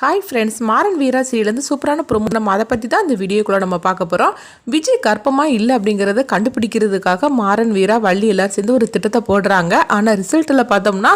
Hi friends Maran Veera சீலேருந்து சூப்பரான promo நம்ம அதை பற்றி தான் இந்த வீடியோக்குள்ளே நம்ம பார்க்க போகிறோம் விஜய் கர்ப்பமாக இல்லை அப்படிங்கிறத கண்டுபிடிக்கிறதுக்காக மாறன் வீரா வள்ளி எல்லாரும் சேர்ந்து ஒரு திட்டத்தை போடுறாங்க. ஆனால் ரிசல்ட்டில் பார்த்தோம்னா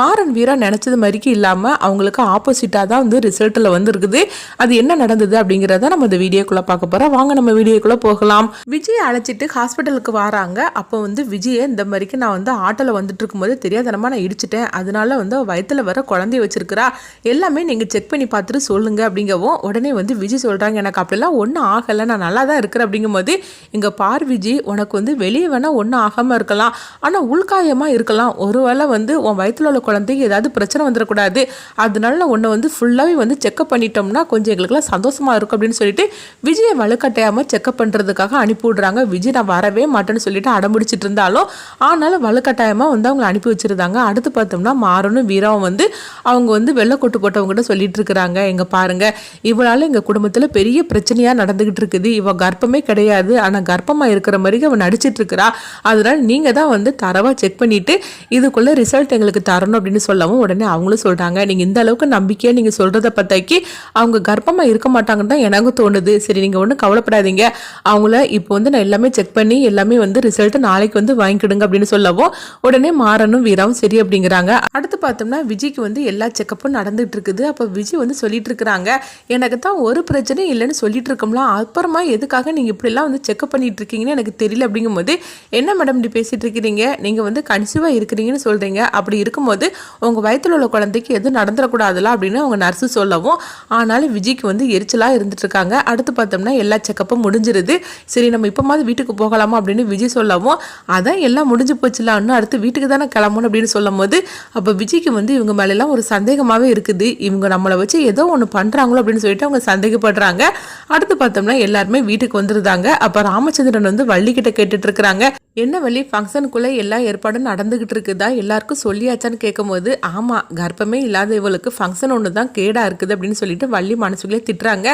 மாறன் வீரா நினச்சது மாதிரிக்கு இல்லாமல் அவங்களுக்கு ஆப்போசிட்டாக தான் வந்து ரிசல்ட்டில் வந்து இருக்குது அது என்ன நடந்தது அப்படிங்கிறத நம்ம இந்த வீடியோக்குள்ளே பார்க்க போகிறோம் வாங்க நம்ம வீடியோக்குள்ளே போகலாம். விஜய் அழைச்சிட்டு ஹாஸ்பிட்டலுக்கு வராங்க. அப்போ வந்து விஜயை இந்த மாதிரிக்கு நான் வந்து ஆட்டோவில் வந்துட்டு இருக்கும்போது தெரியாதனமாக நான் இடிச்சிட்டேன். அதனால வந்து அவ வர குழந்தைய வச்சிருக்கிறா. எல்லாமே நீங்கள் செக் பண்ணி பார்த்துட்டு சொல்லுங்க அப்படிங்கவும் உடனே வந்து விஜய் சொல்கிறாங்க எனக்கு அப்படிலாம் ஒன்றும் ஆகலை. நான் நல்லா தான் இருக்கிறேன். அப்படிங்கும்போது இங்கே பார் விஜய் உனக்கு வந்து வெளியே வேணால் ஒன்றும் ஆகாமல் இருக்கலாம். ஆனால் உள்காயமாக இருக்கலாம். ஒருவேளை வந்து உன் வயிற்றில் உள்ள குழந்தைக்கு ஏதாவது பிரச்சனை வந்துடக்கூடாது. அதனால உன்னை வந்து ஃபுல்லாகவே வந்து செக்கப் பண்ணிட்டோம்னா கொஞ்சம் எங்களுக்குலாம் சந்தோஷமாக இருக்கும். அப்படின்னு சொல்லிட்டு விஜயை வலுக்கட்டாயமாக செக்கப் பண்ணுறதுக்காக அனுப்பி விடுறாங்க விஜய் நான் வரவே மாட்டேன்னு சொல்லிட்டு அடம்பிடிச்சிட்டு இருந்தாலும் ஆனாலும் வலுக்கட்டாயமாக வந்து அவங்களை அனுப்பி வச்சிருந்தாங்க. அடுத்து பார்த்தோம்னா மாறனும் வீராவும் வந்து அவங்க வந்து வெள்ளை கொட்டு போட்டவங்ககிட்ட சொல்லிட்டு இருக்கிறாங்க. எங்க பாருங்க. இவளால் எங்கள் குடும்பத்தில் பெரிய பிரச்சனையாக நடந்துக்கிட்டு இருக்குது. இவள் கர்ப்பமே கிடையாது. ஆனால் கர்ப்பமாக இருக்கிற மாதிரி அவன் நடிச்சிட்டு இருக்கிறா. அதனால் நீங்கள் தான் வந்து தரவாக செக் பண்ணிட்டு இதுக்குள்ள ரிசல்ட் எங்களுக்கு தரணும் அப்படின்னு சொல்லவும் உடனே அவங்களும் சொல்கிறாங்க நீங்கள் இந்த அளவுக்கு நம்பிக்கையாக நீங்கள் சொல்கிறத பார்த்தாக்கி அவங்க கர்ப்பமாக இருக்க மாட்டாங்கன்னு தான் எனக்கும் தோணுது. சரி நீங்கள் ஒன்றும் கவலைப்படாதீங்க. அவங்கள இப்போ வந்து நான் எல்லாமே செக் பண்ணி எல்லாமே வந்து ரிசல்ட்டை நாளைக்கு வந்து வாங்கிக்கிடுங்க அப்படின்னு சொல்லவும் உடனே மாறனும் வீராவும் சரி அப்படிங்கிறாங்க. அடுத்து பார்த்தோம்னா விஜய்க்கு வந்து எல்லா செக்கப்பும் நடந்துகிட்டு இருக்குது. அப்போ விஜய் வந்து சொல்லிட்டு இருக்கிறாங்க எனக்கு தான் ஒரு பிரச்சனையும் இல்லைன்னு சொல்லிட்டு இருக்கோம்லாம் அப்புறமா எதுக்காக நீங்கள் இப்படிலாம் வந்து செக்அப் பண்ணிட்டு இருக்கீங்கன்னு எனக்கு தெரியல அப்படிங்கும்போது என்ன மேடம் இப்படி பேசிட்டு இருக்கிறீங்க நீங்கள் வந்து கன்சீவாக இருக்கிறீங்கன்னு சொல்கிறீங்க அப்படி இருக்கும்போது உங்கள் வயித்துல உள்ள குழந்தைக்கு எதுவும் நடந்துடக்கூடாதுல? அப்படின்னு அவங்க நர்ஸு சொல்லவும் ஆனாலும் விஜய்க்கு வந்து எரிச்சலாக இருந்துட்டு இருக்காங்க அடுத்து பார்த்தோம்னா எல்லா செக்கப்பும் முடிஞ்சிருது. சரி நம்ம இப்போமாவது வீட்டுக்கு போகலாமா அப்படின்னு விஜய் சொல்லவும் அதான் எல்லாம் முடிஞ்சு போச்சுல இன்னும் அடுத்து வீட்டுக்கு தானே கிளம்பணும்? அப்படின்னு சொல்லும் போது அப்போ விஜய்க்கு வந்து இவங்க மேலெல்லாம் ஒரு சந்தேகமாகவே இருக்குது. இவங்க நம்மளை வச்சு ஏதோ ஒன்று பண்ணுறாங்களோ அப்படின்னு சொல்லிட்டு அவங்க சந்தேகப்படுறாங்க. அடுத்து பார்த்தோம்னா எல்லாருமே வீட்டுக்கு வந்துருந்தாங்க அப்போ ராமச்சந்திரன் வந்து வள்ளி கிட்ட கேட்டுட்டு இருக்கிறாங்க. என்ன வழி ஃபங்க்ஷனுக்குள்ளே எல்லா ஏற்பாடும் நடந்துக்கிட்டு இருக்குதா எல்லாருக்கும் சொல்லியாச்சான்னு கேட்கும்போது ஆமாம் கர்ப்பமே இல்லாத இவளுக்கு ஃபங்க்ஷன் ஒன்று தான் கேடாக இருக்குது அப்படின்னு சொல்லிட்டு வள்ளி மனசுக்குள்ளே திட்டுறாங்க.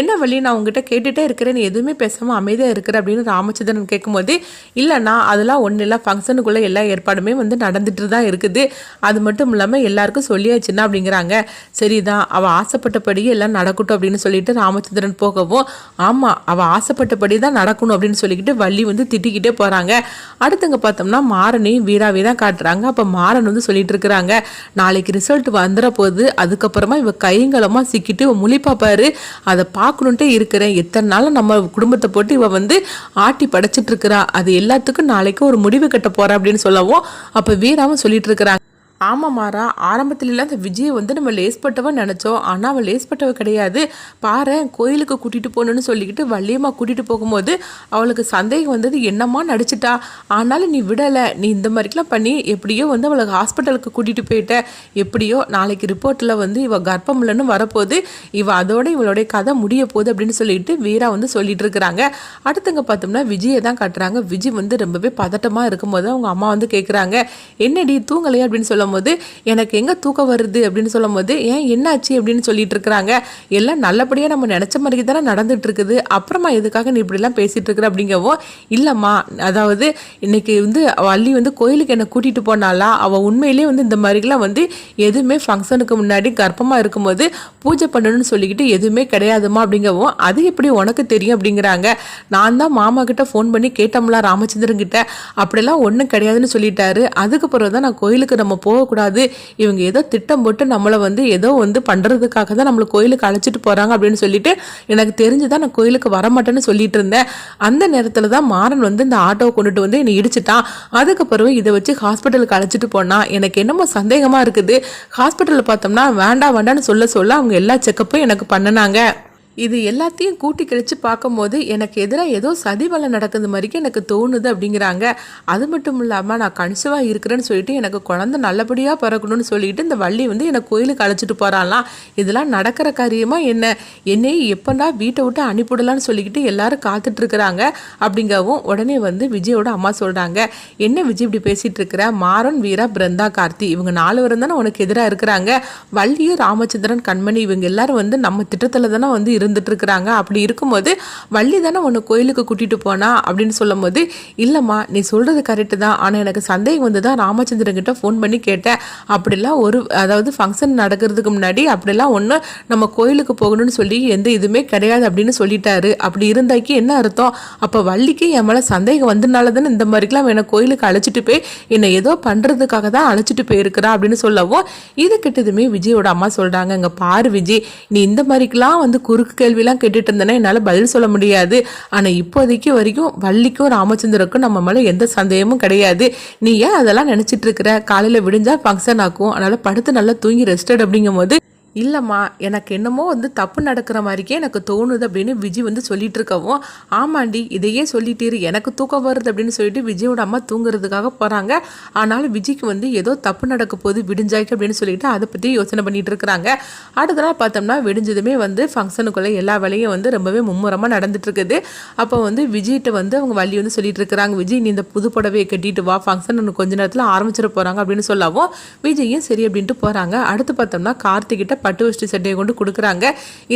என்ன வழி நான் உங்ககிட்ட கேட்டுகிட்டே இருக்கிறேன் எதுவுமே பேசாமல் அமைதியாக இருக்கிற அப்படின்னு ராமச்சந்திரன் கேட்கும்போது இல்லைண்ணா அதெல்லாம் ஒன்றும் இல்லை ஃபங்க்ஷனுக்குள்ளே எல்லா ஏற்பாடுமே வந்து நடந்துட்டு தான் இருக்குது. அது மட்டும் இல்லாமல் எல்லாருக்கும் சொல்லியாச்சுன்னா அப்படிங்கிறாங்க. சரிதான் அவள் ஆசைப்பட்டபடியே எல்லாம் நடக்கட்டும் அப்படின்னு சொல்லிட்டு ராமச்சந்திரன் போகவும் ஆமாம் அவள் ஆசைப்பட்டபடி தான் நடக்கணும் அப்படின்னு சொல்லிக்கிட்டு வள்ளி வந்து திட்டிக்கிட்டே போகிறாங்க அடுத்தங்க பார்த்தோம்னா மாறனையும் வீராவே தான் காட்டுறாங்க. அப்போ மாறன் வந்து சொல்லிட்டு இருக்கிறாங்க நாளைக்கு ரிசல்ட் வந்துட போகுது அதுக்கப்புறமா இவ கைங்கலமாக சிக்கிட்டு இவ முழிப்பா பாரு அதை பார்க்கணுன்ட்டே இருக்கிறேன். எத்தனை நாள் நம்ம குடும்பத்தை போட்டு இவ வந்து ஆட்டி படைச்சிட்டு இருக்கிறா. அது எல்லாத்துக்கும் நாளைக்கு ஒரு முடிவு கட்ட போறா அப்படின்னு சொல்லவும் அப்போ வீராவும் சொல்லிட்டு இருக்கிறாங்க. ஆமாம் மாறா ஆரம்பத்துலலாம் அந்த விஜயை வந்து நம்ம லேஸ்பட்டவ நினச்சோம். ஆனால் அவள் லேஸ்பட்டவ கிடையாது. பாரு கோயிலுக்கு கூட்டிகிட்டு போகணுன்னு சொல்லிக்கிட்டு வள்ளியம்மா கூட்டிகிட்டு போகும்போது அவளுக்கு சந்தேகம் வந்தது என்னம்மா நடிச்சிட்டா? ஆனாலும் நீ விடலை. நீ இந்த மாதிரிலாம் பண்ணி எப்படியோ வந்து அவளுக்கு ஹாஸ்பிட்டலுக்கு கூட்டிகிட்டு போயிட்ட. எப்படியோ நாளைக்கு ரிப்போர்ட்டில் வந்து இவள் கர்ப்பம் இல்லைன்னு வரப்போகுது. இவள் அதோட இவளுடைய கதை முடிய போகுது அப்படின்னு சொல்லிட்டு வீரா வந்து சொல்லிட்டு இருக்கிறாங்க. அடுத்தங்க பார்த்தோம்னா விஜயை தான் காட்டுறாங்க. விஜய் வந்து ரொம்பவே பதட்டமாக இருக்கும்போது அவங்க அம்மா வந்து கேட்குறாங்க என்னடி தூங்கலையா? அப்படின்னு சொல்லும்போது எனக்கு எங்கே தூக்கம் வருது? அப்படின்னு சொல்லும்போது ஏன் என்னாச்சு? அப்படின்னு சொல்லிட்டு இருக்கிறாங்க எல்லாம் நல்லபடியாக நம்ம நினச்ச மாதிரி தானே நடந்துட்டு இருக்குது அப்புறமா எதுக்காக நீ இப்படிலாம் பேசிகிட்டு இருக்கிற அப்படிங்கவும் இல்லைம்மா அதாவது இன்னைக்கு வந்து வள்ளி வந்து கோயிலுக்கு என்னை கூட்டிகிட்டு போனாலா அவள் உண்மையிலேயே வந்து இந்த மாதிரிலாம் வந்து எதுவுமே ஃபங்க்ஷனுக்கு முன்னாடி கர்ப்பமாக இருக்கும்போது பூஜை பண்ணணும்னு சொல்லிக்கிட்டு எதுவுமே கிடையாதுமா அப்படிங்கவும் அது எப்படி உனக்கு தெரியும்? அப்படிங்கிறாங்க. நான் தான் மாமா கிட்ட ஃபோன் பண்ணி கேட்டோம்ல ராமச்சந்திரன் கிட்ட அப்படிலாம் ஒன்றும் கிடையாதுன்னு சொல்லிட்டாரு. அதுக்கு பிறகு தான் நான் கோயிலுக்கு நம்ம போகக்கூடாது. இவங்க ஏதோ திட்டம் போட்டு நம்மளை வந்து ஏதோ வந்து பண்ணுறதுக்காக தான் நம்மளை கோயிலுக்கு அழைச்சிட்டு போகிறாங்க அப்படின்னு சொல்லிட்டு எனக்கு தெரிஞ்சுதான் நான் கோயிலுக்கு வரமாட்டேன்னு சொல்லிட்டு இருந்தேன். அந்த நேரத்தில் தான் மாறன் வந்து இந்த ஆட்டோவை கொண்டுட்டு வந்து என்னை இடிச்சிட்டான். அதுக்கப்புறம் இதை வச்சு ஹாஸ்பிட்டலுக்கு அழைச்சிட்டு போனால் எனக்கு என்னமோ சந்தேகமாக இருக்குது. ஹாஸ்பிட்டலில் பார்த்தோம்னா வேண்டாம் வேண்டாம்னு சொல்ல சொல்ல அவங்க எல்லா செக்கப்பும் எனக்கு பண்ணினாங்க. இது எல்லாத்தையும் கூட்டி கழிச்சு பார்க்கும்போது எனக்கு எதிராக ஏதோ சதிவலை நடக்குது மாதிரிக்கு எனக்கு தோணுது அப்படிங்கிறாங்க. அது மட்டும் இல்லாமல் நான் கன்சிவாக இருக்கிறேன்னு சொல்லிட்டு எனக்கு குழந்தை நல்லபடியாக பிறக்கணும்னு சொல்லிட்டு இந்த வள்ளி வந்து என்னை கோயிலுக்கு அழைச்சிட்டு போகிறாளாம் இதெல்லாம் நடக்கிற காரியமாக என்ன? என்னையே எப்படா வீட்டை விட்டு அனுப்பிவிடலான்னு சொல்லிக்கிட்டு எல்லாரும் காத்துட்ருக்குறாங்க அப்படிங்கவும் உடனே வந்து விஜயோட அம்மா சொல்கிறாங்க என்ன விஜய் இப்படி பேசிகிட்டு இருக்கிற? மாறன் வீரா பிருந்தா கார்த்தி இவங்க நாலு பேரும் தானே உனக்கு எதிராக இருக்கிறாங்க. வள்ளியும் ராமச்சந்திரன் கண்மணி இவங்க எல்லாரும் வந்து நம்ம திட்டத்தில் தானே வந்து இரு இருக்கிறாங்க அப்படி இருக்கும்போது வள்ளி தானே உன்னை கோயிலுக்கு கூட்டிட்டு போனா? அப்படின்னு சொல்லும் போது இல்லைம்மா நீ சொல்றது கரெக்டு தான். ஆனால் எனக்கு சந்தேகம் வந்து தான் ராமச்சந்திரன் கிட்ட ஃபோன் பண்ணி கேட்டேன். அப்படிலாம் ஒரு அதாவது ஃபங்க்ஷன் நடக்கிறதுக்கு முன்னாடி அப்படிலாம் ஒன்று நம்ம கோயிலுக்கு போகணும்னு சொல்லி எந்த இதுவுமே கிடையாது அப்படின்னு சொல்லிட்டாரு. அப்படி இருந்தாக்கி என்ன அர்த்தம்? அப்போ வள்ளிக்கு என் மேலே சந்தேகம் வந்தனால தானே இந்த மாதிரிக்கெல்லாம் என்னை கோயிலுக்கு அழைச்சிட்டு போய் என்னை ஏதோ பண்ணுறதுக்காக தான் அழைச்சிட்டு போயிருக்கிறா அப்படின்னு சொல்லவும் இது கிட்டதுமே விஜயோட அம்மா சொல்கிறாங்க இங்கே பாரு விஜய் நீ இந்த மாதிரிக்கெல்லாம் வந்து குறுக்கு கேள்விலாம் கேட்டுட்டு இருந்தேன்னா என்னால் பதில் சொல்ல முடியாது. ஆனால் இப்போதைக்கு வரைக்கும் வள்ளிக்கும் ராமச்சந்திரக்கும் நம்ம மேலே எந்த சந்தேகமும் கிடையாது. நீ ஏன் அதெல்லாம் நினச்சிட்டு இருக்கிற? காலையில் விடிஞ்சால் ஃபங்க்ஷன் ஆக்கும் அதனால் படுத்து நல்லா தூங்கி ரெஸ்டட் அப்படிங்கும்போது இல்லைம்மா எனக்கு என்னமோ வந்து தப்பு நடக்கிற மாதிரிக்கே எனக்கு தோணுது அப்படின்னு விஜய் வந்து சொல்லிட்டு இருக்கவும் ஆமாண்டி இதையே சொல்லிட்டீரு எனக்கு தூக்கம் வருது அப்படின்னு சொல்லிட்டு விஜயோட அம்மா தூங்குறதுக்காக போகிறாங்க ஆனாலும் விஜய்க்கு வந்து ஏதோ தப்பு நடக்க போகுது விடிஞ்சாய்க்கு அப்படின்னு சொல்லிட்டு அதை பற்றி யோசனை பண்ணிட்டு இருக்கிறாங்க அடுத்த நாள் பார்த்தோம்னா விடிஞ்சதுமே வந்து ஃபங்க்ஷனுக்குள்ளே எல்லா வேலையும் வந்து ரொம்பவே மும்முரமாக நடந்துட்டு இருக்குது அப்போ வந்து விஜய்கிட்ட வந்து அவங்க வள்ளி வந்து சொல்லிட்டு இருக்கிறாங்க விஜய் நீ இந்த புது புடவையை கட்டிட்டு வா ஃபங்க்ஷன் ஒன்று கொஞ்ச நேரத்தில் ஆரம்பிச்சிட போகிறாங்க அப்படின்னு சொல்லவும் விஜயும் சரி அப்படின்ட்டு போகிறாங்க அடுத்து பார்த்தோம்னா கார்த்திகிட்ட பட்டு வஷ்டி சட்டையை கொண்டு கொடுக்குறாங்க.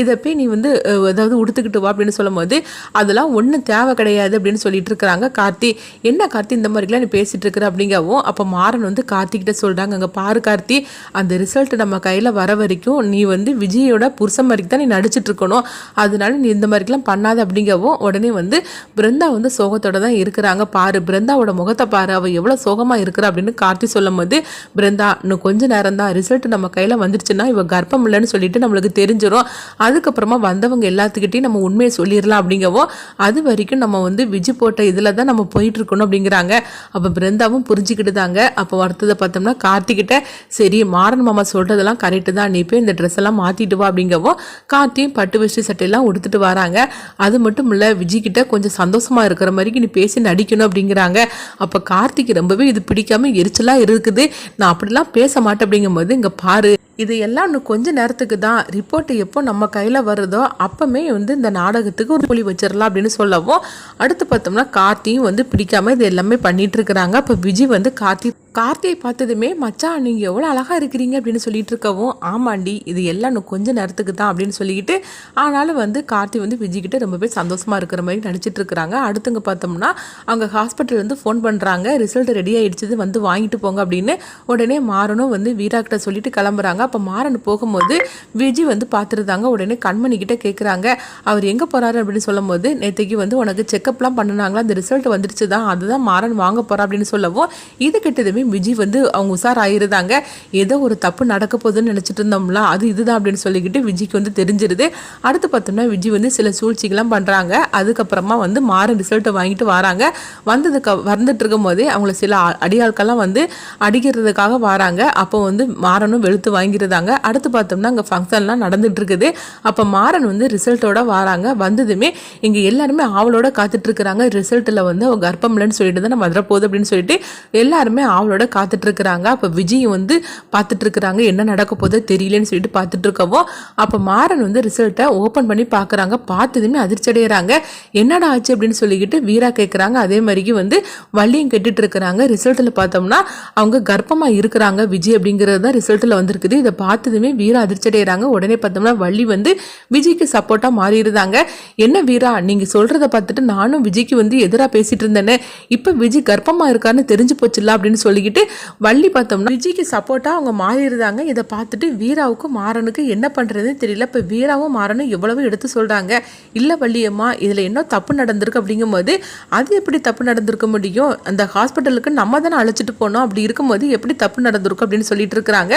இதை போய் நீ வந்து ஏதாவது உடுத்துக்கிட்டு வா அப்படின்னு சொல்லும்போது அதெல்லாம் ஒன்றும் தேவை கிடையாது அப்படின்னு சொல்லிட்டு இருக்கிறாங்க கார்த்தி. என்ன கார்த்தி இந்த மாதிரிலாம் நீ பேசிட்டு இருக்கிற? அப்படிங்கவும் அப்போ மாறன் வந்து கார்த்திகிட்ட சொல்கிறாங்க அங்கே பாரு கார்த்தி அந்த ரிசல்ட் நம்ம கையில் வர வரைக்கும் நீ வந்து விஜயோட புருஷன் மாதிரி தான் நீ நடிச்சிட்டு இருக்கணும். அதனால நீ இந்த மாதிரிலாம் பண்ணாத. அப்படிங்கவும் உடனே வந்து பிருந்தா வந்து சோகத்தோட தான் இருக்கிறாங்க. பாரு பிருந்தாவோட முகத்தை பாரு. அவள் எவ்வளோ சோகமாக இருக்கிறா? அப்படின்னு கார்த்தி சொல்லும் போது பிருந்தா இன்னும் கொஞ்ச நேரம் தான் ரிசல்ட் நம்ம கையில் வந்துருச்சுன்னா இவள் கர்ப்பம் இல்லைன்னு சொல்லிட்டு நம்மளுக்கு தெரிஞ்சிடும் அதுக்கப்புறமா வந்தவங்க எல்லாத்துக்கிட்டையும் நம்ம உண்மையை சொல்லிடலாம் அப்படிங்கவோ அது வரைக்கும் நம்ம வந்து விஜி போட்ட இதில் தான் நம்ம போயிட்டுருக்கணும் அப்படிங்கிறாங்க. அப்போ பிருந்தாவும் புரிஞ்சுக்கிட்டுதாங்க அப்போ அடுத்ததை பார்த்தோம்னா கார்த்திகிட்ட சரி மாறன் மாமா சொல்கிறதெல்லாம் கரெக்டு தான். நீ போய் இந்த ட்ரெஸ் எல்லாம் மாற்றிட்டு வா அப்படிங்கவோ கார்த்தியும் பட்டு வேஷ்டி சட்டையெல்லாம் உடுத்துட்டு வராங்க. அது மட்டும் இல்லை விஜய்கிட்ட கொஞ்சம் சந்தோஷமாக இருக்கிற மாதிரி நீ பேசி நடிக்கணும் அப்படிங்கிறாங்க. அப்போ கார்த்திக் ரொம்பவே இது பிடிக்காம எரிச்சலாக இருக்குது. நான் அப்படிலாம் பேச மாட்டேன் அப்படிங்கும்போது இங்கே பாரு இது எல்லாம் இன்னும் கொஞ்ச நேரத்துக்கு தான் ரிப்போர்ட் எப்போ நம்ம கையில் வருதோ அப்பமே வந்து இந்த நாடகத்துக்கு ஒரு புலி வச்சிடலாம் அப்படின்னு சொல்லவும் அடுத்து பார்த்தோம்னா கார்த்தியும் வந்து பிடிக்காம இது எல்லாமே பண்ணிட்டு இருக்கிறாங்க. அப்போ விஜய் வந்து கார்த்தி கார்த்தியை பார்த்ததுமே மச்சான் நீங்கள் எவ்வளோ அழகாக இருக்கிறீங்க அப்படின்னு சொல்லிட்டு இருக்கவும் ஆமாண்டி இது எல்லாம் இன்னும் கொஞ்ச நேரத்துக்கு தான் அப்படின்னு சொல்லிக்கிட்டு ஆனாலும் வந்து கார்த்தி வந்து விஜய்கிட்ட ரொம்பவே சந்தோஷமாக இருக்கிற மாதிரி நினச்சிட்டு இருக்கிறாங்க. அடுத்துங்க பார்த்தோம்னா அவங்க ஹாஸ்பிட்டல் வந்து ஃபோன் பண்ணுறாங்க ரிசல்ட் ரெடி ஆகிடுச்சது வந்து வாங்கிட்டு போங்க அப்படின்னு உடனே மாறனும் வந்து வீராக்கிட்ட சொல்லிட்டு கிளம்புறாங்க. அப்போ மாறன் போகும்போது விஜய் வந்து பார்த்துருந்தாங்க. உடனே கண்மணிக்கிட்ட கேட்குறாங்க அவர் எங்கே போகிறாரு அப்படின்னு சொல்லும்போது நேற்றுக்கு வந்து உனக்கு செக்கப்லாம் பண்ணினாங்களா? அந்த ரிசல்ட் வந்துருச்சு தான் அதுதான் மாறன் வாங்க போகிறா அப்படின்னு சொல்லவும் இது கிட்டதுமே விஜய் வந்து அவங்க உஷார் ஆயிருந்தாங்க ஏதோ ஒரு தப்பு நடக்க போகுதுன்னு நினச்சிட்டு இருந்தோம்ல அது இதுதான் அப்படின்னு சொல்லிக்கிட்டு விஜய்க்கு வந்து தெரிஞ்சிருது. அடுத்து பார்த்தோம்னா விஜய் வந்து சில சூழ்ச்சிகள்லாம் பண்ணுறாங்க அதுக்கப்புறமா வந்து மாறன் ரிசல்ட்டை வாங்கிட்டு வராங்க. வந்ததுக்கு வந்துட்டு இருக்கும் போதே அவங்கள சில அடியாட்கள்லாம் வந்து அடிக்கிறதுக்காக வராங்க. அப்போ வந்து மாறனும் வெளுத்து வாங்கிருந்தாங்க அடுத்து பார்த்தோம்னா அங்கே ஃபங்க்ஷன்லாம் நடந்துட்டு இருக்குது அப்போ மாறன் வந்து ரிசல்ட்டோட வராங்க. வந்ததுமே இங்கே எல்லாருமே ஆவலோட காத்துட்டு இருக்கிறாங்க ரிசல்ட்டில் வந்து அவங்க கர்ப்பம் இல்லைன்னு சொல்லிட்டு தான் மதுரை போகுது அப்படின்னு சொல்லிட்டு எல்லாருமே ஆவலோட காத்துட்டு இருக்கிறாங்க அப்போ விஜய் வந்து பார்த்துட்டு இருக்கிறாங்க என்ன நடக்க போதோ தெரியலன்னு சொல்லிட்டு பார்த்துட்டு இருக்கவோ அப்போ மாறன் வந்து ரிசல்ட்டை ஓப்பன் பண்ணி பார்க்குறாங்க பார்த்ததுமே அதிர்ச்சி அடைகிறாங்க என்னடா ஆச்சு அப்படின்னு சொல்லிக்கிட்டு வீரா கேட்குறாங்க அதே மாதிரிக்கு வந்து வள்ளியும் கேட்டுட்டு இருக்கிறாங்க ரிசல்ட்டில் பார்த்தோம்னா அவங்க கர்ப்பமாக இருக்கிறாங்க விஜய் அப்படிங்கிறது தான் ரிசல்ட்டில் வந்திருக்குது. இதை பார்த்ததுமே வீரா அதிர்ச்சி அடைகிறாங்க உடனே பார்த்தோம்னா வள்ளி வந்து விஜய்க்கு சப்போர்ட்டாக மாறிடுறாங்க என்ன வீரா நீங்கள் சொல்கிறத பார்த்துட்டு நானும் விஜய்க்கு வந்து எதிராக பேசிகிட்டு இருந்தேனே. இப்போ விஜய் கர்ப்பமாக இருக்காருன்னு தெரிஞ்சு போச்சுல்ல அப்படின்னு சொல்லி சொல்லிக்கிட்டு வள்ளி பார்த்தோம்னா விஜய்க்கு சப்போர்ட்டாக அவங்க மாறிடுதாங்க இதை பார்த்துட்டு வீராவுக்கும் மாறனுக்கு என்ன பண்ணுறதுன்னு தெரியல. இப்போ வீராவும் மாறனும் எவ்வளவோ எடுத்து சொல்கிறாங்க இல்லை வள்ளியம்மா இதில் என்ன தப்பு நடந்திருக்கு அப்படிங்கும்போது அது எப்படி தப்பு நடந்திருக்க முடியும்? அந்த ஹாஸ்பிட்டலுக்கு நம்ம தானே அழைச்சிட்டு போனோம். அப்படி இருக்கும்போது எப்படி தப்பு நடந்திருக்கும் அப்படின்னு சொல்லிட்டு இருக்கிறாங்க.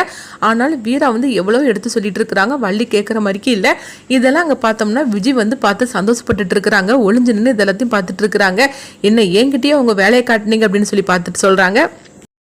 ஆனாலும் வீரா வந்து எவ்வளோ எடுத்து சொல்லிட்டு இருக்கிறாங்க. வள்ளி கேட்குற மாதிரிக்கு இல்லை. இதெல்லாம் அங்கே பார்த்தோம்னா விஜய் வந்து பார்த்து சந்தோஷப்பட்டுட்டு இருக்கிறாங்க. ஒளிஞ்சு நின்று இதெல்லாத்தையும் பார்த்துட்டு இருக்கிறாங்க. என்ன என்கிட்டயே அவங்க வேலையை காட்டினீங்க அப்படின்னு சொல்லி பார்த்துட்டு சொல்கிறாங்க